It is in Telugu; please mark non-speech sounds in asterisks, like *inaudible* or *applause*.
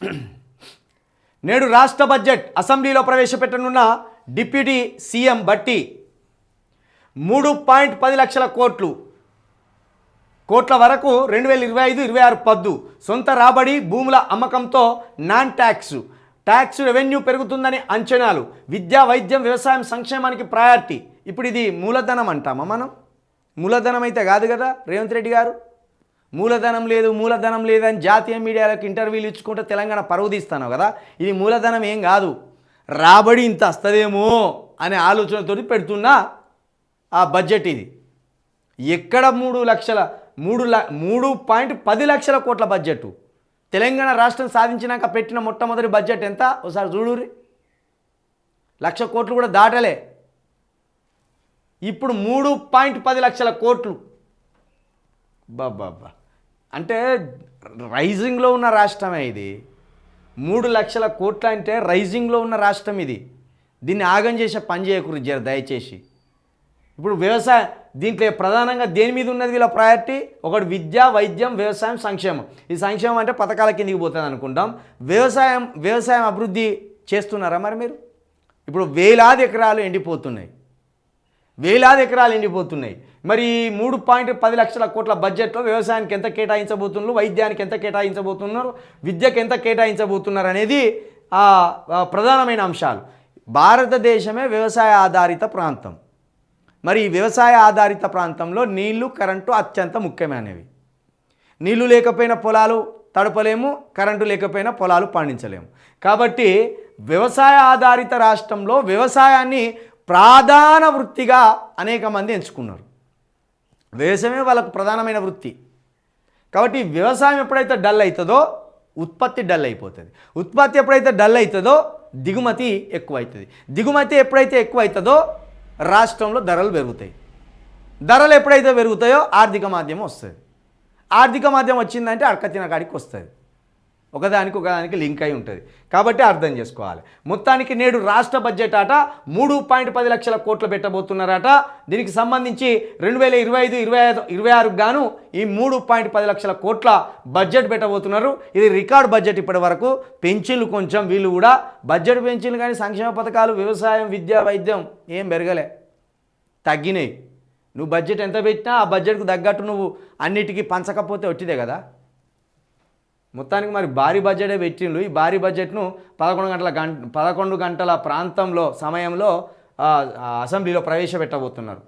*clears throat* నేడు రాష్ట్ర బడ్జెట్ అసెంబ్లీలో ప్రవేశపెట్టనున్న డిప్యూటీ సీఎం బట్టి మూడు పాయింట్ పది లక్షల కోట్లు. కోట్ల వరకు రెండు వేల ఇరవై ఐదు ఇరవై ఆరు పద్దు. సొంత రాబడి భూముల అమ్మకంతో నాన్ ట్యాక్స్. ట్యాక్స్ రెవెన్యూ పెరుగుతుందని అంచనాలు. విద్యా వైద్యం వ్యవసాయం సంక్షేమానికి ప్రయారిటీ. ఇప్పుడు ఇది మూలధనం అంటామా మనం? మూలధనం అయితే కాదు కదా రేవంత్ రెడ్డి గారు? మూలధనం లేదు మూలధనం లేదని జాతీయ మీడియాలకు ఇంటర్వ్యూలు ఇచ్చుకుంటే తెలంగాణ పరువు కదా? ఇది మూలధనం ఏం కాదు. రాబడి ఇంత వస్తుందేమో అనే ఆలోచనతో పెడుతున్న ఆ బడ్జెట్ ఇది. ఎక్కడ మూడు లక్షల మూడు ల మూడు పాయింట్ పది లక్షల కోట్ల బడ్జెట్ తెలంగాణ రాష్ట్రం సాధించినాక పెట్టిన మొట్టమొదటి బడ్జెట్ ఎంత? ఒకసారి చూడురి లక్ష కోట్లు కూడా దాటలే. ఇప్పుడు మూడు పాయింట్ పది లక్షల కోట్లు. బాబా అంటే రైజింగ్లో ఉన్న రాష్ట్రమే ఇది. మూడు లక్షల కోట్లు అంటే రైజింగ్లో ఉన్న రాష్ట్రం ఇది. దీన్ని ఆగం చేసే పని చేయకూడదు జర దయచేసి. ఇప్పుడు వ్యవసాయ దీంట్లో ప్రధానంగా దేని మీద ఉన్నది వీళ్ళ ప్రయారిటీ ఒకటి విద్య వైద్యం వ్యవసాయం సంక్షేమం. ఈ సంక్షేమం అంటే పథకాల కిందికి పోతుంది అనుకుంటాం. వ్యవసాయం వ్యవసాయం అభివృద్ధి చేస్తున్నారా మరి మీరు? ఇప్పుడు వేలాది ఎకరాలు ఎండిపోతున్నాయి. వేలాది ఎకరాలు ఎండిపోతున్నాయి. మరి మూడు పాయింట్ పది లక్షల కోట్ల బడ్జెట్లో వ్యవసాయానికి ఎంత కేటాయించబోతున్నారు వైద్యానికి ఎంత కేటాయించబోతున్నారు విద్యకు ఎంత కేటాయించబోతున్నారు అనేది ప్రధానమైన అంశాలు. భారతదేశమే వ్యవసాయ ఆధారిత ప్రాంతం. మరి వ్యవసాయ ఆధారిత ప్రాంతంలో నీళ్ళు కరెంటు అత్యంత ముఖ్యమైనవి. నీళ్ళు లేకపోయిన పొలాలు తడపలేము కరెంటు లేకపోయినా పొలాలు పండించలేము. కాబట్టి వ్యవసాయ ఆధారిత రాష్ట్రంలో వ్యవసాయాన్ని ప్రధాన వృత్తిగా అనేక మంది ఎంచుకున్నారు. వ్యవసాయమే వాళ్ళకు ప్రధానమైన వృత్తి. కాబట్టి వ్యవసాయం ఎప్పుడైతే డల్ అవుతుందో ఉత్పత్తి డల్ అయిపోతుంది. ఉత్పత్తి ఎప్పుడైతే డల్ అవుతుందో దిగుమతి ఎక్కువ అవుతుంది దిగుమతి ఎప్పుడైతే ఎక్కువ అవుతుందో రాష్ట్రంలో ధరలు పెరుగుతాయి. ధరలు ఎప్పుడైతే పెరుగుతాయో ఆర్థిక మాధ్యమం వస్తుంది. ఆర్థిక మాధ్యమం వచ్చిందంటే అడకతిన కాడికి వస్తుంది. ఒకదానికి ఒకదానికి లింక్ అయి ఉంటుంది. కాబట్టి అర్థం చేసుకోవాలి. మొత్తానికి నేడు రాష్ట్ర బడ్జెట్ ఆట మూడు పాయింట్ పది లక్షల కోట్లు పెట్టబోతున్నారట. దీనికి సంబంధించి రెండు వేల ఇరవై ఐదు ఇరవై ఐదు ఇరవై ఆరుకు గాను ఈ మూడు పాయింట్ పది లక్షల కోట్ల బడ్జెట్ పెట్టబోతున్నారు. ఇది రికార్డ్ బడ్జెట్ ఇప్పటి వరకు. పెంచిళ్ళు కొంచెం వీళ్ళు కూడా బడ్జెట్ పెంచిళ్ళు కానీ సంక్షేమ పథకాలు వ్యవసాయం విద్య వైద్యం ఏం పెరగలే. తగ్గినాయి. నువ్వు బడ్జెట్ ఎంత పెట్టినా ఆ బడ్జెట్కు తగ్గట్టు నువ్వు అన్నిటికీ పంచకపోతే వచ్చిదే కదా. మొత్తానికి మరి భారీ బడ్జెటే పెట్టిండ్రు ఈ భారీ బడ్జెట్ను పదకొండు గంటల గంట పదకొండు గంటల ప్రాంతంలో సమయంలో అసెంబ్లీలో ప్రవేశపెట్టబోతున్నారు.